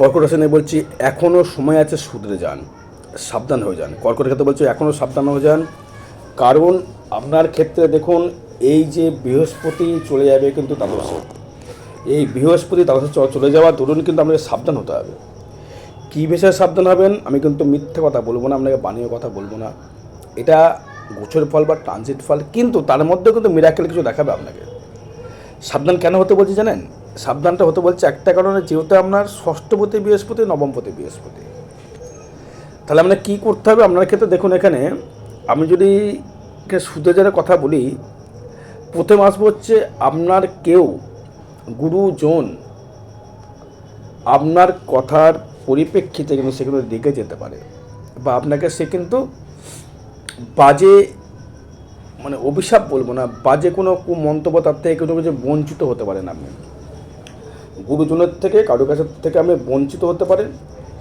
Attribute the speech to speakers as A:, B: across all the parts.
A: কর্কট রাশি বলছি এখনও সময় আছে শুধরে যান, সাবধান হয়ে যান। কর্কট ক্ষেত্রে বলছি এখনও সাবধান হয়ে যান। কারণ আপনার ক্ষেত্রে দেখুন, এই যে বৃহস্পতি চলে যাবে কিন্তু দ্বাদশে। এই বৃহস্পতি দ্বাদশে চলে যাওয়া দরুন কিন্তু আপনাকে সাবধান হতে হবে। কী বিষয়ে সাবধান হবেন, আমি কিন্তু মিথ্যে কথা বলব না, আপনাকে বানিয়ে কথা বলব না। এটা গোচর ফল বা ট্রানজিট ফল, কিন্তু তার মধ্যেও কিন্তু মিরাকেল কিছু দেখাবে আপনাকে। সাবধান কেন হতে বলছি জানেন? সাবধানটা হতে বলছে একটা কারণে, যেহেতু আপনার ষষ্ঠপতি বৃহস্পতি নবমপতি বৃহস্পতি। তাহলে আপনার কী করতে হবে? আপনার ক্ষেত্রে দেখুন এখানে, আমি যদি এখানে সুদেজারের কথা বলি, প্রথম আসব হচ্ছে আপনার কেউ, গুরুজন, আপনার কথার পরিপ্রেক্ষিতে কিন্তু সেখানে রেগে যেতে পারে। বা আপনাকে সে কিন্তু বাজে মানে অভিশাপ বলব না, বাজে কোনো মন্তব্য তার থেকে কোনো কিছু বঞ্চিত হতে পারেন আপনি। গুরুজনের থেকে কারও কাছের থেকে আপনি বঞ্চিত হতে পারেন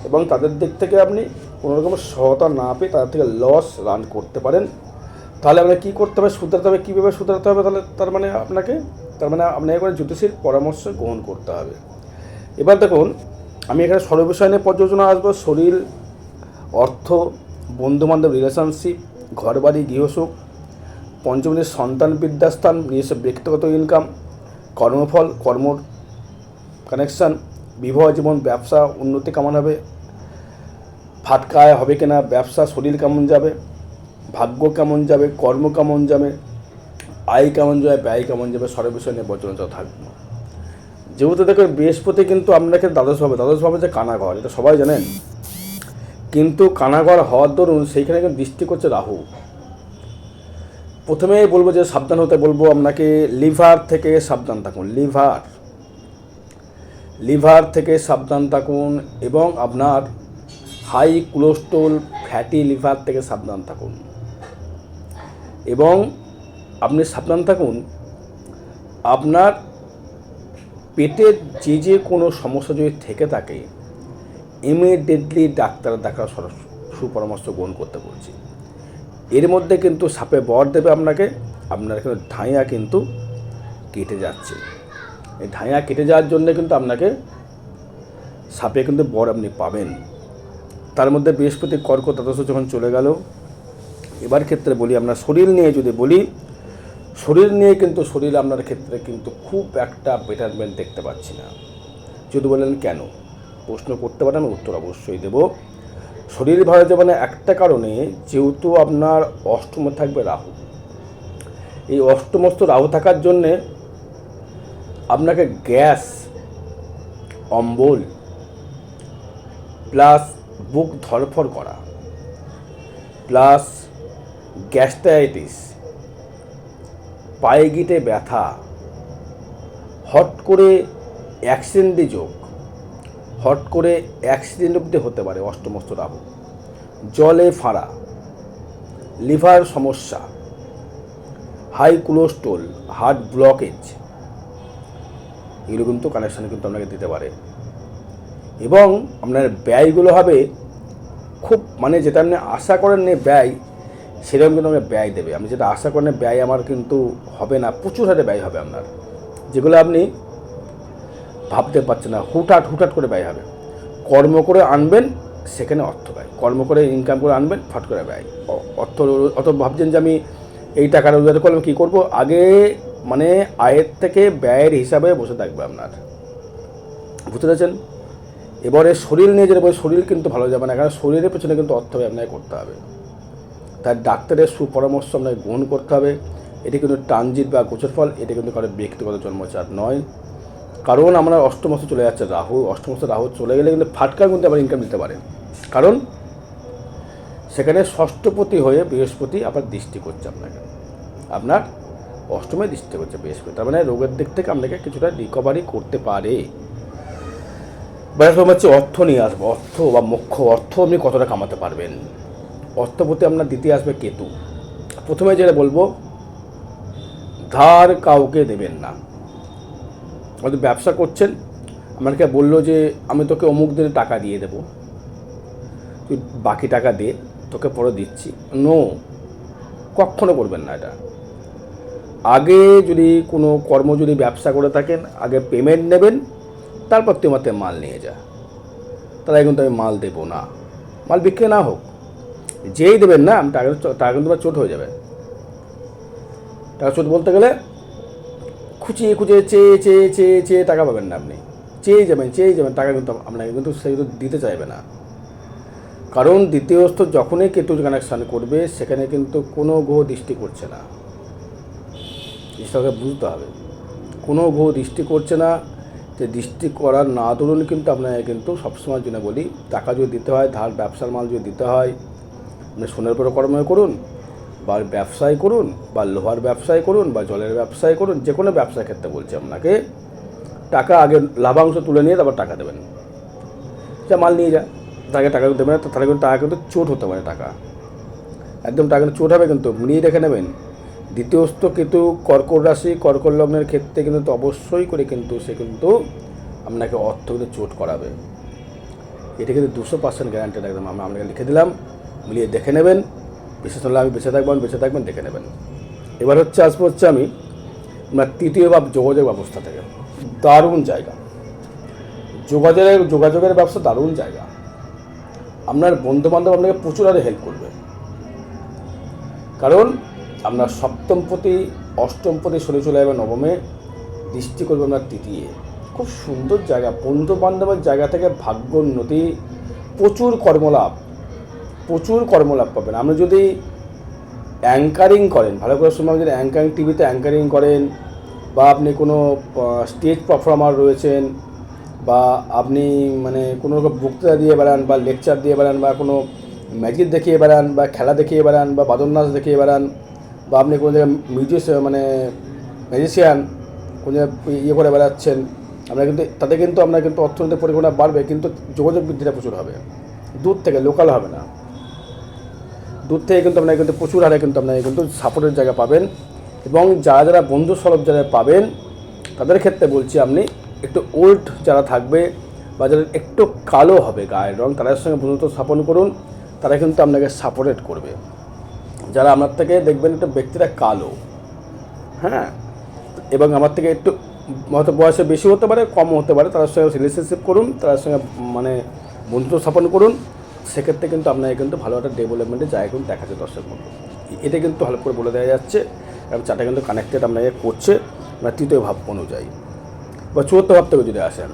A: এবং তাদের দিক থেকে আপনি কোনো রকম সহায়তা না পেয়ে তাদের থেকে লস রান করতে পারেন। তাহলে আপনাকে কী করতে হবে? শুধরাতে হবে? কীভাবে শুধরাতে হবে? তাহলে তার মানে আপনাকে, তার মানে আপনাকে একবার জ্যোতিষীর পরামর্শ গ্রহণ করতে হবে। এবার দেখুন, আমি এখানে সর্ববিষয় নিয়ে পর্যালোচনা আসব। শরীর, অর্থ, বন্ধুবান্ধব রিলেশনশিপ ঘরবাড়ি, গৃহসুখ পঞ্চমীর সন্তান বিদ্যাস্থান নিজস্ব ব্যক্তিগত ইনকাম কর্মফল কর্মর কানেকশান বিবাহ জীবন, ব্যবসা, উন্নতি কেমন হবে? ফাটকায় হবে কিনা? ব্যবসা, শরীর কেমন যাবে? ভাগ্য কেমন যাবে? কর্ম কেমন যাবে? আয় কেমন যাবে? ব্যয় কেমন যাবে? সর্ব বিষয় নিয়ে বচনতা থাকবে। যেহেতু দেখো, বৃহস্পতি কিন্তু আপনাকে দ্বাদশ ভাবে দ্বাদশ ভাবে যে কানাঘর, এটা সবাই জানেন। কিন্তু কানাঘর হওয়ার দরুন সেইখানে কিন্তু দৃষ্টি করছে রাহু। প্রথমেই বলব যে সাবধান হতে বলব আপনাকে, লিভার থেকে সাবধান থাকুন, লিভার। লিভার থেকে সাবধান থাকুন এবং আপনার হাই কোলেস্ট্রল ফ্যাটি লিভার থেকে সাবধান থাকুন। এবং আপনি সাবধান থাকুন, আপনার পেটের যে যে কোনো সমস্যা যদি থেকে থাকে ইমিডিয়েটলি ডাক্তার সর- সুপরামর্শ গ্রহণ করতে বলছি। এর মধ্যে কিন্তু সাপে বর দেবে আপনাকে, আপনার এখানে ঢাইয়া কিন্তু কেটে যাচ্ছে। এই ঢাইয়া কেটে যাওয়ার জন্য কিন্তু আপনাকে সাপে কিন্তু বর আপনি পাবেন। তার মধ্যে বৃহস্পতি, কর্ক, দ্বাদশ যখন চলে গেল, এবার ক্ষেত্রে বলি আমরা শরীর নিয়ে যদি বলি, শরীর নিয়ে কিন্তু শরীর আপনার ক্ষেত্রে কিন্তু খুব একটা বেটারমেন্ট দেখতে পাচ্ছি না। যদি বলেন কেন? প্রশ্ন করতে পারেন, উত্তর অবশ্যই দেব। শরীর ভালো যাবে একটা কারণে, যেহেতু আপনার অষ্টমে থাকবে রাহু। এই অষ্টমস্ত রাহু থাকার জন্যে আপনাকে গ্যাস, অম্বল, প্লাস বুক ধরফর করা, প্লাস গ্যাস্ট্রাইটিস পায়ে গিটে ব্যথা, হট করে অ্যাক্সিডেন্টে যোগ, হট করে অ্যাক্সিডেন্ট অব্দি হতে পারে অষ্টমস্ত রাহু, জলে ফাঁড়া, লিভার সমস্যা, হাই কোলেস্ট্রল, হার্ট ব্লকেজ এগুলো কিন্তু কানেকশান কিন্তু আপনাকে দিতে পারে। এবং আপনার ব্যয়গুলো হবে খুব মানে যেটা আপনি আশা করেন ব্যয়, সেরকম কিন্তু আপনাকে ব্যয় দেবে। আমি যেটা আশা করেন ব্যয় আমার কিন্তু হবে না, প্রচুর হারে ব্যয় হবে আপনার। যেগুলো আপনি ভাবতে পারছেন না, হুটহাট হুটহাট করে ব্যয় হবে। কর্ম করে আনবেন, সেখানে অর্থ ব্যয়। কর্ম করে ইনকাম করে আনবেন, ফট করে ব্যয়। অর্থ অত ভাবছেন যে আমি এই টাকা রোজগার করলাম, কী করব? আগে মানে আয়ের থেকে ব্যয়ের হিসাবে বসে থাকবে আপনার। বুঝতে পেরেছেন? এবারে শরীর নিয়ে যেটা শরীর কিন্তু ভালো যাবে না, কারণ শরীরের পেছনে কিন্তু অর্থ আপনাকে করতে হবে। তাই ডাক্তারের সুপরামর্শ আপনাকে গ্রহণ করতে হবে। এটি কিন্তু ট্রানজিট বা গোচর ফল, এটি কিন্তু কারও ব্যক্তিগত জন্মচার নয়। কারণ আমরা অষ্টমস্ত চলে যাচ্ছে, রাহু অষ্টমস্ত রাহু চলে গেলে কিন্তু ফাটকা কিন্তু আবার ইনকাম দিতে পারে। কারণ সেখানে ষষ্ঠপতি হয়ে বৃহস্পতি আবার দৃষ্টি করছে আপনাকে। আপনার অষ্টমে দৃষ্টি করছে বৃহস্পতি তার মানে রোগের দিক থেকে আপনাকে কিছুটা রিকভারি করতে পারে। ব্যাপার হচ্ছে অর্থ নিয়ে আসবে। অর্থ বা মুখ্য অর্থ আপনি কতটা কামাতে পারবেন? অর্থ প্রতি আপনার দ্বিতীয় আসবে কেতু। প্রথমে যেটা বলব, ধার কাউকে দেবেন না। হয়তো ব্যবসা করছেন, আমাকে বলল যে আমি তোকে অমুক দিনে টাকা দিয়ে দেবো। তুই বাকি টাকা দে, তোকে পরে দিচ্ছি। নো কখনো করবেন না এটা। আগে যদি কোনো কর্ম যদি ব্যবসা করে থাকেন, আগে পেমেন্ট নেবেন, তারপর থেকে মাল নিয়ে যা। তারা কিন্তু আমি মাল দেবো না। মাল বিক্রি না হোক। যেই দেবেন না আমি টাকা টাকা কিন্তু চোট হয়ে যাবে। টাকা চোট বলতে গেলে খুঁচিয়ে খুঁচিয়ে চেয়ে চেয়ে চেয়ে চেয়ে টাকা পাবেন না আপনি। চেয়ে যাবেন চেয়ে যাবেন, টাকা কিন্তু আপনাকে কিন্তু সে কিন্তু দিতে চাইবে না। কারণ দ্বিতীয় স্তর যখনই কেতু কানেকশান করবে, সেখানে কিন্তু কোনো গ্রহ দৃষ্টি করছে না। জিনিসটাকে বুঝতে হবে। কোনো গ্রহ দৃষ্টি করছে না। যে দৃষ্টি করার না দরুন কিন্তু আপনাকে কিন্তু সবসময়ের জন্য বলি, টাকা যদি দিতে হয়, ধার, ব্যবসার মাল যদি দিতে হয়, আপনি সোনার উপরে কর্ম করুন, বা ব্যবসায় করুন, বা লোহার ব্যবসায় করুন, বা জলের ব্যবসায় করুন, যে কোনো ব্যবসার ক্ষেত্রে বলছি আপনাকে, টাকা আগে লাভাংশ তুলে নিয়ে তারপর টাকা দেবেন। যা মাল নিয়ে যা, তাকে টাকা দেবেন তাহলে কিন্তু টাকা কিন্তু চোট হতে পারে টাকা। একদম টাকা চোট হবে কিন্তু নিয়ে দেখে নেবেন। দ্বিতীয়স্থ কিন্তু কর্কট রাশি, কর্কট লগ্নের ক্ষেত্রে কিন্তু অবশ্যই করে কিন্তু সে কিন্তু আপনাকে অর্থ কিন্তু চোট করাবে। এটা কিন্তু দুশো পার্সেন্ট গ্যারান্টেড একদম। আমরা আপনাকে লিখে দিলাম, মিলিয়ে দেখে নেবেন বিশেষ হলে আমি বেঁচে থাকবেন বেঁচে থাকবেন দেখে নেবেন। এবার হচ্ছে, আসব হচ্ছে আমি আপনার তৃতীয় বা যোগাযোগ ব্যবস্থা থেকে। দারুণ জায়গা। যোগাযোগের যোগাযোগের ব্যবস্থা দারুণ জায়গা। আপনার বন্ধু বান্ধব আপনাকে প্রচুর আরে হেল্প করবে। কারণ আপনার সপ্তমপতি অষ্টমপতি শনি চলে যাবে নবমে দৃষ্টি করবে আপনার তৃতীয়। খুব সুন্দর জায়গা বন্ধু বান্ধবের জায়গা থেকে ভাগ্য উন্নতি, প্রচুর কর্মলাভ প্রচুর কর্মলাভ পাবেন। আপনি যদি অ্যাঙ্কারিং করেন, ভালো করে শুনলাম যদি অ্যাঙ্কারিং টিভিতে অ্যাঙ্কারিং করেন, বা আপনি কোনো স্টেজ পারফর্মার রয়েছেন, বা আপনি মানে কোনো রকম বক্তৃতা দিয়ে বেড়ান, বা লেকচার দিয়ে বেড়ান, বা কোনো ম্যাজিক দেখিয়ে বেড়ান, বা খেলা দেখিয়ে বেড়ান, বা বাদন নাচ দেখিয়ে বেড়ান বা আপনি কোনো জায়গায় মিউজিক মানে ম্যাজিশিয়ান কোনো জায়গায় ইয়ে করে বেড়াচ্ছেন আপনার কিন্তু, তাতে কিন্তু আপনার কিন্তু অর্থনৈতিক পরিমাণটা বাড়বে, কিন্তু যোগাযোগ বৃদ্ধিটা প্রচুর হবে। দূর থেকে লোকাল হবে না। দূর থেকে কিন্তু আপনাকে কিন্তু প্রচুর হারে কিন্তু আপনাকে কিন্তু সাপোর্টের জায়গা পাবেন এবং যারা যারা বন্ধু সলভ যারা পাবেন, তাদের ক্ষেত্রে বলছি আপনি একটু ওল্ড যারা থাকবে বা যারা একটু কালো হবে গায়ের রং, তাদের সঙ্গে বন্ধুত্ব স্থাপন করুন, তারা কিন্তু আপনাকে সাপোর্টেড করবে। যারা আমার থেকে দেখবেন একটা ব্যক্তিরা কালো হ্যাঁ? এবং আমার থেকে একটু হয়তো বয়সে বেশি হতে পারে, কম হতে পারে, তাদের সঙ্গে রিলেশনশিপ করুন, তাদের সঙ্গে মানে বন্ধুত্ব স্থাপন করুন। সেক্ষেত্রে কিন্তু আপনাকে কিন্তু ভালো একটা ডেভেলপমেন্টের জায়গা কিন্তু দেখাচ্ছে দর্শক বন্ধু। এটা কিন্তু ভালো করে বলে দেওয়া যাচ্ছে, এবং চারটা কিন্তু কানেক্টেড আপনাকে করছে মানে তৃতীয় ভাব অনুযায়ী। বা চতুর্থ ভাব থেকে যদি আসেন।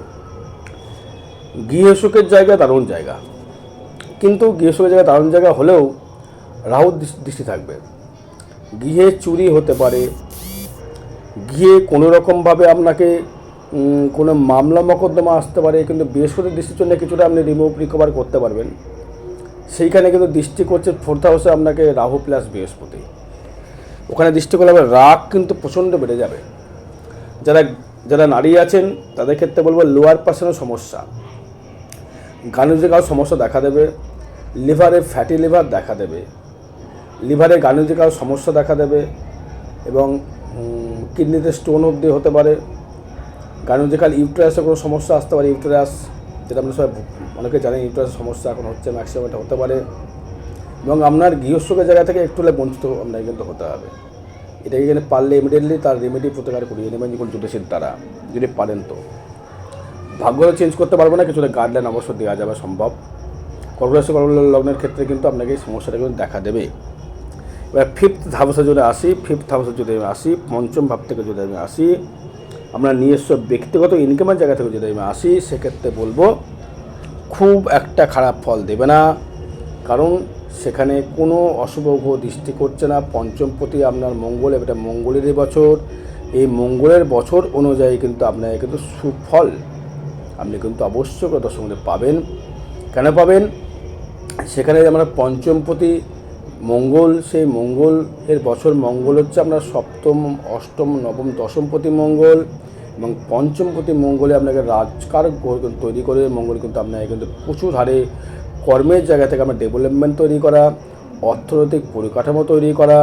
A: গৃহসুখের জায়গা দারুণ জায়গা। কিন্তু গৃহসুখের জায়গা দারুণ জায়গা হলেও রাহুর দৃষ্টি- থাকবে। গৃহে চুরি হতে পারে। গিয়ে কোনো রকমভাবে আপনাকে কোনো মামলা মকদ্দমা আসতে পারে, কিন্তু বৃহস্পতির দৃষ্টির জন্য কিছুটা আপনি রিমুভ রিকভার করতে পারবেন। সেইখানে কিন্তু দৃষ্টি করছে ফোর্থ হাউসে আপনাকে রাহু প্লাস বৃহস্পতি। ওখানে দৃষ্টি করলে রাগ কিন্তু প্রচণ্ড বেড়ে যাবে। যারা যারা নারী আছেন, তাদের ক্ষেত্রে বলব লোয়ার পার্সনের সমস্যা। গানুজে কারও সমস্যা দেখা দেবে। লিভারে ফ্যাটি লিভার দেখা দেবে। লিভারে গানুজে কারও সমস্যা দেখা দেবে এবং কিডনিতে স্টোন অবধি হতে পারে। গানুজিকাল ইউট্রাসে কোনো সমস্যা আসতে পারে, ইউট্রাস, যেটা আমরা সবাই অনেকে জানেন ইউট্রাসের সমস্যা এখন হচ্ছে ম্যাক্সিমাম এটা হতে পারে। এবং আপনার গৃহস্থকের জায়গা থেকে একটু হলে বঞ্চিত আপনাকে কিন্তু হতে হবে। এটাকে এখানে পারলে ইমিডিয়েটলি তার রেমেডি প্রতিকার করিয়ে নেবেন যখন জ্যোতিষীর দ্বারা যদি পারেন তো। ভাগ্য চেঞ্জ করতে পারব না, কিছুটা গাইডলাইন অবশ্যই দেওয়া যাবে সম্ভব। কর্করাশি কর্ক লগ্নের ক্ষেত্রে কিন্তু আপনাকে এই সমস্যাটা কিন্তু দেখা দেবে। ফিফথ হাউসে যদি আসি ফিফথ হাউসে যদি আমি আসি, পঞ্চম ভাব থেকে যদি আমি আসি, আমরা নিজস্ব ব্যক্তিগত ইনকামের জায়গা থেকে যদি আমি আসি, সেক্ষেত্রে বলব খুব একটা খারাপ ফল দেবে না। কারণ সেখানে কোনো অশুভ দৃষ্টি করছে না। পঞ্চম প্রতি আপনার মঙ্গল, এটা মঙ্গলেরই বছর। এই মঙ্গলের বছর অনুযায়ী কিন্তু আপনাকে কিন্তু সুফল আপনি কিন্তু অবশ্যই করে দর্শক বন্ধু পাবেন। কেন পাবেন? সেখানে আমরা পঞ্চমপতি মঙ্গল, সেই মঙ্গল এর বছর মঙ্গল হচ্ছে আপনার সপ্তম, অষ্টম, নবম দশমপতি মঙ্গল এবং পঞ্চমপতি মঙ্গলে আপনাকে রাজকার তৈরি করে মঙ্গল কিন্তু আপনাকে কিন্তু প্রচুর হারে কর্মের জায়গা থেকে আমরা ডেভেলপমেন্ট তৈরি করা, অর্থনৈতিক পরিকাঠামো তৈরি করা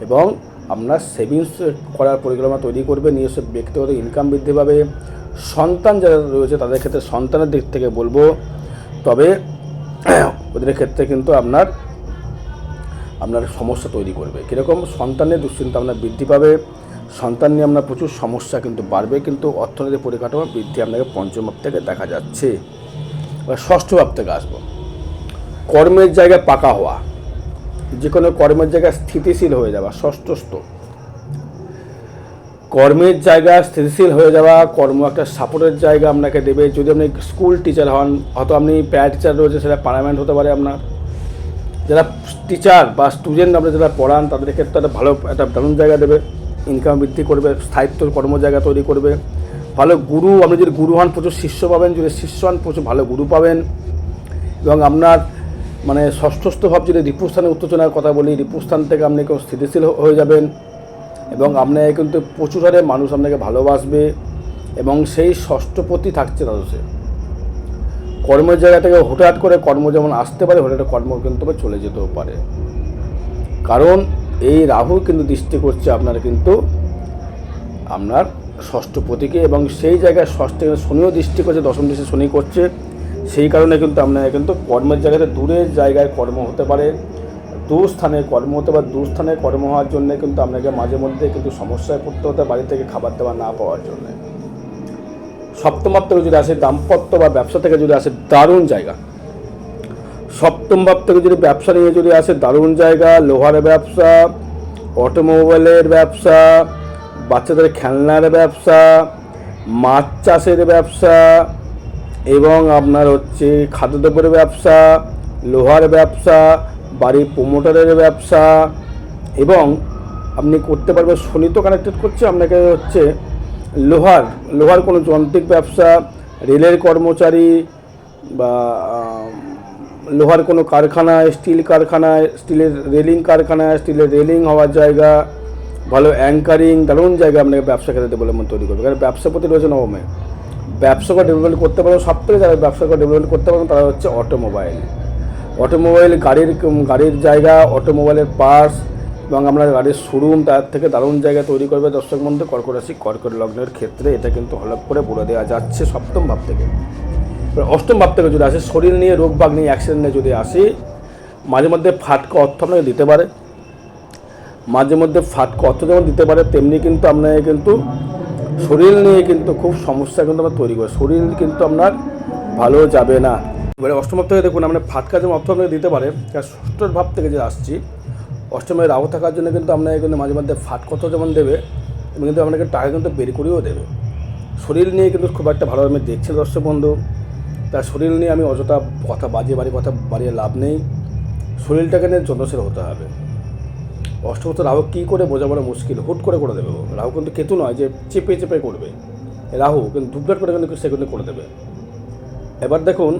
A: এবং আপনার সেভিংস করার পরিকল্পনা তৈরি করবে, নিজস্ব ব্যক্তিগত ইনকাম বৃদ্ধি পাবে। সন্তান যারা রয়েছে তাদের ক্ষেত্রে সন্তানের দিক থেকে বলব, তবে ওদের ক্ষেত্রে কিন্তু আপনার আপনার সমস্যা তৈরি করবে। কীরকম? সন্তানের দুশ্চিন্তা আপনার বৃদ্ধি পাবে। সন্তান নিয়ে আপনার প্রচুর সমস্যা কিন্তু বাড়বে, কিন্তু অর্থনৈতিক পরিকাঠামো বৃদ্ধি আপনাকে পঞ্চম ভাব থেকে দেখা যাচ্ছে। এবার ষষ্ঠ ভাব থেকে আসব। কর্মের জায়গায় পাকা হওয়া। যে কোনো কর্মের জায়গায় স্থিতিশীল হয়ে যাওয়া ষষ্ঠ ষষ্ঠস্থ। কর্মের জায়গা স্থিতিশীল হয়ে যাওয়া, কর্ম একটা সাপোর্টের জায়গা আপনাকে দেবে। যদি আপনি স্কুল টিচার হন হয়তো আপনি প্যারা টিচার রয়েছে, সেটা পার্মানেন্ট হতে পারে আপনার। যারা টিচার বা স্টুডেন্ট আপনি যারা পড়ান, তাদের ক্ষেত্রে একটা ভালো, একটা দারুণ জায়গা দেবে। ইনকাম বৃদ্ধি করবে, স্থায়িত্ব কর্ম জায়গা তৈরি করবে। ভালো গুরু, আপনি যদি গুরু হন, প্রচুর শিষ্য পাবেন। যদি শিষ্য হন, প্রচুর ভালো গুরু পাবেন। এবং আপনার মানে ষষ্ঠস্থ ভাব যদি রিপুস্থানে উত্তেজনার কথা বলি রিপুস্থান থেকে আপনি কেউ স্থিতিশীল হয়ে যাবেন। এবং আপনাকে কিন্তু প্রচুর হারে মানুষ আপনাকে ভালোবাসবে। এবং সেই ষষ্ঠপতি থাকছে দ্বাদশে। কর্মের জায়গা থেকে হঠাৎ করে কর্ম যেমন আসতে পারে, হঠাৎ কর্ম কিন্তু চলে যেতেও পারে। কারণ এই রাহু কিন্তু দৃষ্টি করছে আপনার কিন্তু আপনার ষষ্ঠ প্রতীকে এবং সেই জায়গায় ষষ্ঠ শনিও দৃষ্টি করছে, দশম দৃষ্টি শনি করছে। সেই কারণে কিন্তু আপনার কিন্তু কর্মের জায়গাতে দূরের জায়গায় কর্ম হতে পারে, দূর স্থানে কর্ম হতে পারে, দূর স্থানে কর্ম হওয়ার জন্য কিন্তু আপনাকে মাঝে মধ্যে কিন্তু সমস্যায় পড়তে হতে বাড়ি থেকে খাবার দাবার না পাওয়ার জন্য। সপ্তম ভাব থেকে যদি আসে দাম্পত্য বা ব্যবসা থেকে যদি আসে দারুণ জায়গা। সপ্তম ভাব থেকে যদি ব্যবসা নিয়ে যদি আসে দারুণ জায়গা, লোহার ব্যবসা, অটোমোবাইলের ব্যবসা, বাচ্চাদের খেলনার ব্যবসা, মাছ চাষের ব্যবসা, এবং আপনার হচ্ছে খাদ্যদ্রব্যের ব্যবসা, লোহার ব্যবসা, বাড়ির প্রমোটারের ব্যবসা, এবং আপনি করতে পারবেন, শনি তো কানেক্টেড করছে, আপনাকে হচ্ছে লোহার লোহার কোনো যান্ত্রিক ব্যবসা, রেলের কর্মচারী বা লোহার কোনো কারখানায়, স্টিল কারখানায়, স্টিলের রেলিং কারখানায়, স্টিলের রেলিং হওয়ার জায়গা, ভালো অ্যাঙ্কারিং, দারুণ জায়গা আপনাকে ব্যবসা ক্ষেত্রে ডেভেলপমেন্ট তৈরি করবে। কারণ ব্যবসাপতি রয়েছে নবমে ব্যবসাকে ডেভেলপমেন্ট করতে পারো সব থেকে যারা ব্যবসাকে ডেভেলপমেন্ট করতে পারবেন তারা হচ্ছে অটোমোবাইল। অটোমোবাইল গাড়ির গাড়ির জায়গা, অটোমোবাইলের পার্টস এবং আপনার গাড়ির শোরুম, তার থেকে দারুণ জায়গা তৈরি করবে দর্শক বন্ধু। কর্কট রাশি, কর্কট লগ্নের ক্ষেত্রে এটা কিন্তু হলপ করে বলে দেওয়া যাচ্ছে সপ্তম ভাব থেকে। অষ্টম ভাব থেকে যদি আসে, শরীর নিয়ে রোগ বাগ নিয়ে অ্যাক্সিডেন্ট নিয়ে যদি আসি, মাঝে মধ্যে ফাটকা অর্থ আপনাকে দিতে পারে। মাঝে মধ্যে ফাটকা অর্থ যেমন দিতে পারে, তেমনি কিন্তু আপনাকে কিন্তু শরীর নিয়ে কিন্তু খুব সমস্যা কিন্তু আমরা তৈরি করে। শরীর কিন্তু আপনার ভালো যাবে না। এবারে অষ্টম ভাব থেকে দেখুন আমরা ফাটকা যেমন অর্থ আপনাকে দিতে পারে ষষ্ঠর ভাব থেকে যে আসছি অষ্টমের রাহু থাকার জন্য কিন্তু আপনাকে কিন্তু মাঝে মধ্যে ফাটকত যেমন দেবে, এবং কিন্তু আপনাকে টাকা কিন্তু বের করেও দেবে। শরীর নিয়ে কিন্তু খুব একটা ভালো আমি দেখছি দর্শক বন্ধু। তার শরীর নিয়ে আমি অযথা কথা বাজিয়ে বাড়ি কথা বাড়িয়ে লাভ নেই। শরীরটাকে নিয়ে যত্নশীল হতে হবে। অষ্টমত রাহু কী করে বোঝা বোঝাবো মুশকিল, হুট করে করে দেবে। রাহু কিন্তু কেতু নয় যে চেপে চেপে করবে। রাহু কিন্তু দুপলাট করে কিন্তু সে কিন্তু করে দেবে। এবার দেখুন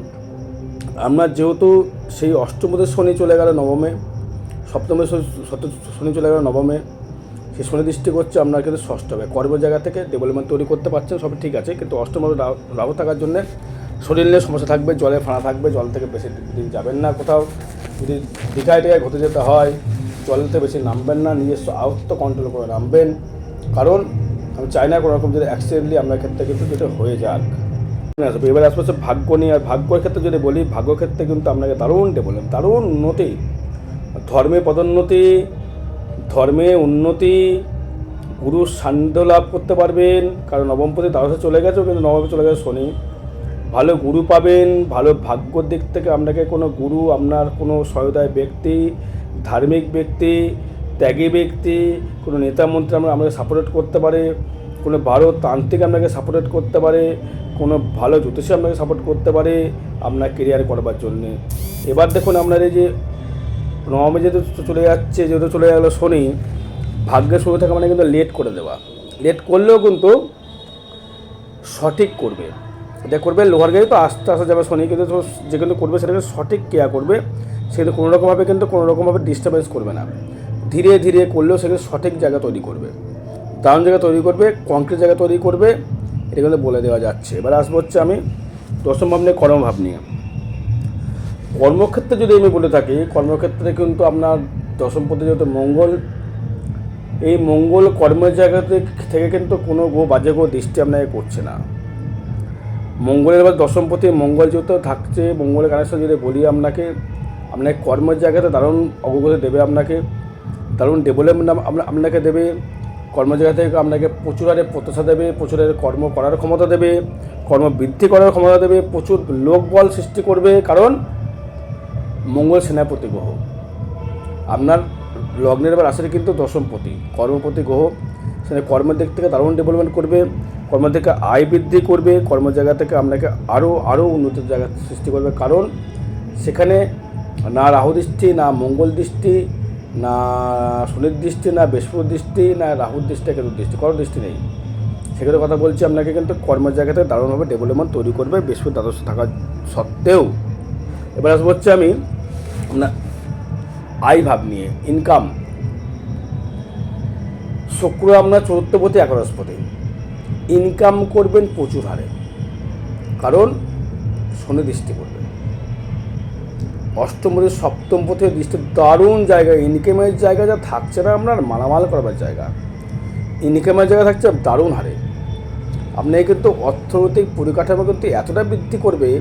A: আপনার যেহেতু সেই অষ্টমতে শনি চলে গেল নবমে সপ্তমে শনি- চলে গেল, নবমে। সেই শনি দৃষ্টি করছে আপনার কিন্তু ষষ্ঠমে কর্মের জায়গা থেকে ডেভেলপমেন্ট তৈরি করতে পারছেন সব ঠিক আছে, কিন্তু অষ্টম রাহু- থাকার জন্য শরীর নিয়ে সমস্যা থাকবে, জলে ফাঁড়া থাকবে, জল থেকে বেশি দিন যাবেন না কোথাও। যদি দীঘায় টিঘায় ঘুরতে যেতে হয় জলতে বেশি নামবেন না, নিজস্ব আয়ত্ত কন্ট্রোল করে নামবেন। কারণ আমি চাই না কোনো রকম যদি অ্যাক্সিডেন্টলি আপনার ক্ষেত্রে কিন্তু যেটা হয়ে যাক। আসবে, এবার আসবে হচ্ছে ভাগ্য নিয়ে, আর ভাগ্যের ক্ষেত্রে যদি বলি ভাগ্য ক্ষেত্রে কিন্তু আপনাকে দারুণ ডেভেলপ দারুণ উন্নতি ধর্মে পদোন্নতি, ধর্মে উন্নতি গুরুর সান্নিধ্য লাভ করতে পারবেন। কারণ নবমপতি দ্বাদশে চলে গেছেও কিন্তু নবমে চলে গেছে শনি। ভালো গুরু পাবেন, ভালো ভাগ্যর দিক থেকে আপনাকে কোনো গুরু, আপনার কোনো সহায়তায় ব্যক্তি, ধার্মিক ব্যক্তি, ত্যাগী ব্যক্তি, কোনো নেতা মন্ত্রী আমরা, আমাকে সাপোর্ট করতে পারে। কোনো ভালো তান্ত্রিক আপনাকে সাপোর্ট করতে পারে। কোনো ভালো জ্যোতিষী আপনাকে সাপোর্ট করতে পারে আপনার কেরিয়ার করবার জন্যে। এবার দেখুন আপনার এই যে নবমে যেহেতু চলে যাচ্ছে, যেহেতু চলে গেলো শনি, ভাগ্যের শুরু থেকে মানে কিন্তু লেট করে দেওয়া। লেট করলেও কিন্তু সঠিক করবে। এটা করবে লোহার গাড়ি তো আস্তে আস্তে যাবে, শনি কিন্তু যে কিন্তু করবে সেটাকে সঠিক কেয়ার করবে, সে কিন্তু কোনো রকমভাবে কিন্তু কোনো রকমভাবে ডিস্টার্বেন্স করবে না। ধীরে ধীরে করলেও সেখানে সঠিক জায়গা তৈরি করবে। দারুণ জায়গা তৈরি করবে কংক্রিট জায়গা তৈরি করবে, এটা কিন্তু বলে দেওয়া যাচ্ছে। এবার আসব হচ্ছে আমি দশম ভাব নিয়ে কর্মভাব নিয়ে। কর্মক্ষেত্রে যদি আমি বলে থাকি, কর্মক্ষেত্রে কিন্তু আপনার দশমপতি যেহেতু মঙ্গল, এই মঙ্গল কর্মের জায়গা থেকে কিন্তু কোনো গো বাজে গো দৃষ্টি আপনাকে করছে না। মঙ্গলের এবার দশমপতি মঙ্গল যেহেতু থাকছে, মঙ্গলের কানেকশন যদি বলি আপনাকে আপনাকে কর্মের জায়গাতে দারুণ অগ্রগতি দেবে আপনাকে, দারুণ ডেভেলপমেন্ট আপনাকে দেবে কর্মজায়গা থেকে আপনাকে প্রচুর হারে প্রত্যাশা দেবে, প্রচুর হারে কর্ম করার ক্ষমতা দেবে, কর্ম বৃদ্ধি করার ক্ষমতা দেবে, প্রচুর লোকবল সৃষ্টি করবে, কারণ মঙ্গল সেনাপতি গ্রহ। আপনার লগ্নের বা রাশির কিন্তু দশমপতি। কর্মপতি গ্রহ সেখানে কর্মের দিক থেকে দারুণ ডেভেলপমেন্ট করবে কর্ম থেকে আয় বৃদ্ধি করবে কর্ম জায়গা থেকে আপনাকে আরও আরও উন্নতির জায়গা সৃষ্টি করবে। কারণ সেখানে না রাহু দৃষ্টি, না মঙ্গল দৃষ্টি, না শনির দৃষ্টি, না বৃহস্পতির দৃষ্টি, না রাহুর দৃষ্টি কেতুর দৃষ্টি, কারোর দৃষ্টি নেই। সেক্ষেত্রে কথা বলছি, আপনাকে কিন্তু কর্মের জায়গা থেকে দারুণভাবে ডেভেলপমেন্ট তৈরি করবে, বৃহস্পতি দ্বাদশ থাকা সত্ত্বেও। এবার আসব হচ্ছে আমি আয় ভাব নিয়ে ইনকাম শুক্র আপনার চতুর্থপতি একাদশপতি ইনকাম করবেন প্রচুর হারে কারণ শনি দৃষ্টি করবে অষ্টমপতি সপ্তমপতি দৃষ্টি দারুণ জায়গা ইনকামের জায়গা যা থাকছে না আপনার, মালামাল করবার জায়গা। ইনকামের জায়গা থাকছে দারুণ হারে। আপনি কিন্তু অর্থনৈতিক পরিকাঠামো কিন্তু এতটা বৃদ্ধি করবে,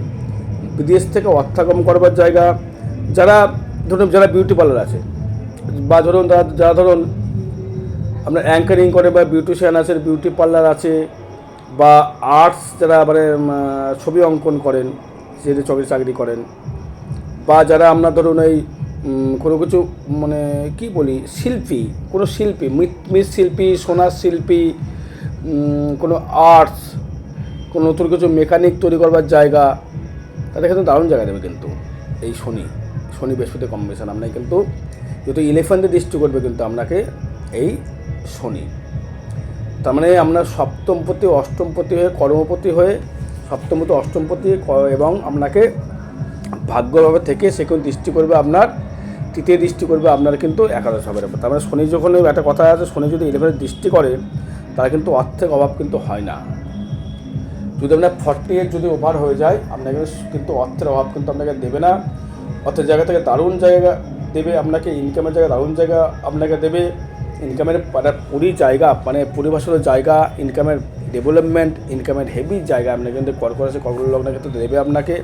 A: বিদেশ থেকে অর্থাগম করবার জায়গা যারা, ধরুন যারা বিউটি পার্লার আছে, বা ধরুন যারা যারা ধরুন আপনার অ্যাঙ্কারিং করে বা বিউটিশিয়ান আছে বিউটি পার্লার আছে, বা আর্টস যারা মানে ছবি অঙ্কন করেন যেটা চাকরি চাকরি করেন, বা যারা আপনার ধরুন এই কোনো কিছু মানে কি বলি, শিল্পী, কোনো শিল্পী, মৃৎ- মৃৎশিল্পী সোনার শিল্পী কোনো আর্টস কোনো নতুন কিছু মেকানিক তৈরি করবার জায়গা, তাদের কিন্তু দারুণ জায়গা দেবে কিন্তু এই শনি। শনি বৃহস্পতি কম্বিনেশন আপনাকে কিন্তু যেহেতু ইলেফেন্টে দৃষ্টি করবে কিন্তু আপনাকে এই শনি তার মানে আপনার সপ্তমপতি, অষ্টমপতি হয়ে, কর্মপতি হয়ে, সপ্তমপতি, অষ্টমপতি এবং আপনাকে ভাগ্যভাবে থেকে সে কিন্তু দৃষ্টি করবে আপনার, তৃতীয় দৃষ্টি করবে আপনার কিন্তু একাদশ হবে। তার মানে শনি যখন একটা কথা আছে শনি যদি ইলেভেনের দৃষ্টি করে, তার কিন্তু অর্থের অভাব কিন্তু হয় না। যদি আপনার ফর্টি এইট যদি ওভার হয়ে যায়, আপনাকে কিন্তু অর্থের অভাব কিন্তু আপনাকে দেবে না। অর্থের জায়গা থেকে দারুণ জায়গা দেবে আপনাকে ইনকামের জায়গা দারুণ জায়গা আপনাকে দেবে। ইনকামের মানে পুরি জায়গা মানে পরিভাষার জায়গা ইনকামের ডেভেলপমেন্ট ইনকামের হেভি জায়গা আপনাকে কিন্তু কর্করাশি কর্কট লগ্নের ক্ষেত্রে দেবে আপনাকে।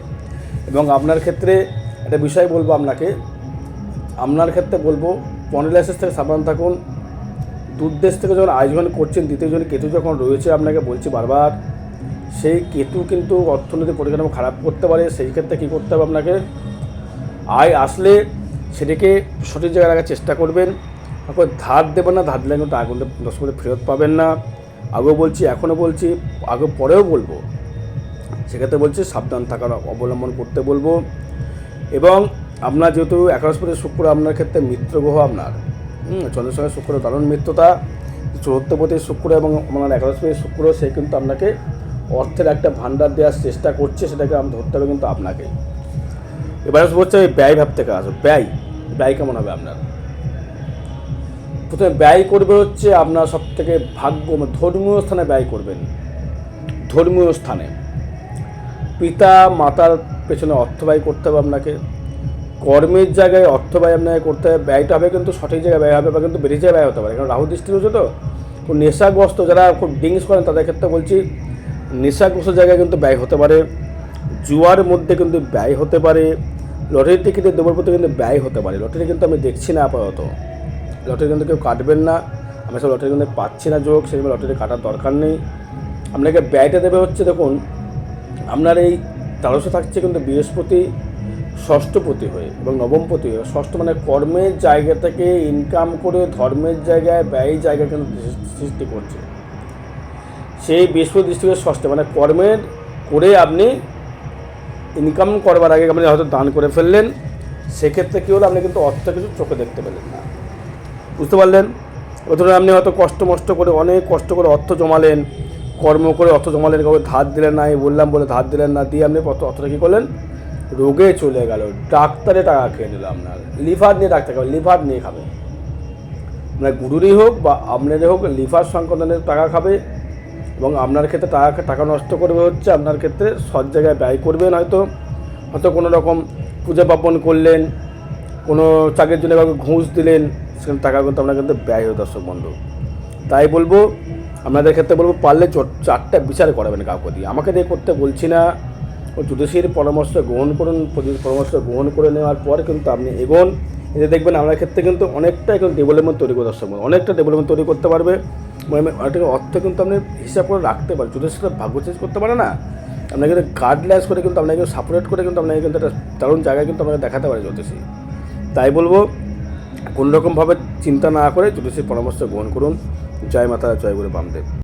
A: এবং আপনার ক্ষেত্রে একটা বিষয় বলব আপনাকে, আপনার ক্ষেত্রে বলব পনেলাইসিস থেকে সাবধান থাকুন। দূরদেশ থেকে যখন আয়োজন করছেন, দ্বিতীয় জন কেতু যখন রয়েছে আপনাকে বলছি বারবার, সেই কেতু কিন্তু অর্থনৈতিক পরিকাঠামো খারাপ করতে পারে, সেই ক্ষেত্রে কী করতে হবে আপনাকে? আয় আসলে সেটাকে সঠিক জায়গায় রাখার চেষ্টা করবেন। তারপর ধার দেবেন না, ধার দিলে কিন্তু আগুন দশ মিনিট ফেরত পাবেন না। আগেও বলছি, এখনও বলছি, আগে পরেও বলব। সেক্ষেত্রে বলছি সাবধান থাকার অবলম্বন করতে বলব। এবং আপনার যেহেতু একাদশপতি শুক্র আপনার ক্ষেত্রে মিত্র গ্রহ আপনার। চন্দ্রের সঙ্গে শুক্র দারুণ মিত্রতা। চতুর্থপতি শুক্র এবং আপনার একাদশপতি শুক্র, সে কিন্তু আপনাকে অর্থের একটা ভাণ্ডার দেওয়ার চেষ্টা করছে, সেটাকে আমি ধরতে হবে কিন্তু আপনাকে। এবার আসব হচ্ছে ব্যয় ভাব থেকে ব্যয় ব্যয় কেমন হবে আপনার? প্রথমে ব্যয় করবে হচ্ছে আপনার সব থেকে ভাগ্য মানে ধর্মীয় স্থানে ব্যয় করবেন। ধর্মীয় স্থানে। পিতা, মাতার পেছনে অর্থ ব্যয় করতে হবে আপনাকে। কর্মের জায়গায় অর্থ ব্যয় আপনাকে করতে হবে। ব্যয়টা হবে কিন্তু সঠিক জায়গায় ব্যয় হবে বা কিন্তু বেড়ে জায়গায় ব্যয় হতে পারে। কারণ রাহু দৃষ্টি রয়েছে তো। খুব নেশাগ্রস্ত যারা খুব ড্রিঙ্কস করেন, তাদের ক্ষেত্রে বলছি নেশাগ্রস্ত জায়গায় কিন্তু ব্যয় হতে পারে। জুয়ার মধ্যে কিন্তু ব্যয় হতে পারে। লটারি টিকিটের দেবর প্রতি কিন্তু ব্যয় হতে পারে। লটারি কিন্তু আমি দেখছি না আপাতত। লটারি কিন্তু কেউ কাটবেন না। আমি সব লটারি কিন্তু পাচ্ছি না যোগ, সেই লটারি কাটার দরকার নেই। আপনাকে ব্যয়টা দেবে হচ্ছে দেখুন, আপনার এই দ্বাদশে থাকছে কিন্তু বৃহস্পতি ষষ্ঠপতি হয়ে এবং নবমপতি হয়ে। ষষ্ঠ মানে কর্মের জায়গা থেকে ইনকাম করে ধর্মের জায়গায় ব্যয় জায়গা কিন্তু সৃষ্টি করছে। সেই বৃহস্পতি দৃষ্টিকে ষষ্ঠ মানে কর্মের করে আপনি ইনকাম করবার আগে আপনি হয়তো দান করে ফেললেন, সেক্ষেত্রে কী হলো? আপনি কিন্তু অর্থ কিছু চোখে দেখতে পেলেন না। বুঝতে পারলেন? এবার ধরুন আপনি হয়তো কষ্ট মষ্ট করে, অনেক কষ্ট করে অর্থ জমালেন, কর্ম করে অর্থ জমালেন, কাউকে ধার দিলেন না বললাম বলে ধার দিলেন না, দিয়ে আপনি অর্থ অর্থটা কী করলেন? রোগে চলে গেল। ডাক্তারে টাকা খেয়ে নিল আপনার। লিভার নিয়ে ডাক্তার খাবে, লিভার নিয়ে খাবে। আপনার গুরুরই হোক বা আপনারই হোক, লিভার সংক্রমণের টাকা খাবে এবং আপনার ক্ষেত্রে টাকা টাকা নষ্ট করবে হচ্ছে, আপনার ক্ষেত্রে সব জায়গায় ব্যয় করবেন হয়তো। হয়তো কোনো রকম পূজা পার্বণ করলেন, কোনো চাকরির জন্য কাউকে ঘুষ দিলেন, সেখানে টাকা কিন্তু আপনার কিন্তু ব্যয় হয় দর্শক বন্ধু। তাই বলব, আপনাদের ক্ষেত্রে বলব, পারলে চারটা বিচার করাবেন কাউকে দিয়ে। আমাকে দিয়ে করতে বলছি না। ও জ্যোতিষীর পরামর্শ গ্রহণ করুন পরামর্শ গ্রহণ করে নেওয়ার পর কিন্তু আপনি এগোন। এতে দেখবেন আপনার ক্ষেত্রে কিন্তু অনেকটা এখন ডেভেলপমেন্ট তৈরি করে দর্শক অনেকটা ডেভেলপমেন্ট তৈরি করতে পারবে। মানে অনেকটা অর্থ কিন্তু আপনি হিসাব করে রাখতে পারেন। যদি সেটা ভাগ্য চেঞ্জ করতে পারে না, আপনাকে কিন্তু গার্ডলেস করে কিন্তু আপনাকে সাপোর্ট করে কিন্তু আপনাকে কিন্তু একটা দারুণ জায়গায় কিন্তু আপনাকে দেখাতে পারে জ্যোতিষী। তাই বলব, কোনোরকমভাবে চিন্তা না করে জ্যোতিষীর পরামর্শ গ্রহণ করুন। জয় মাতা জয় গুরু বামদেব।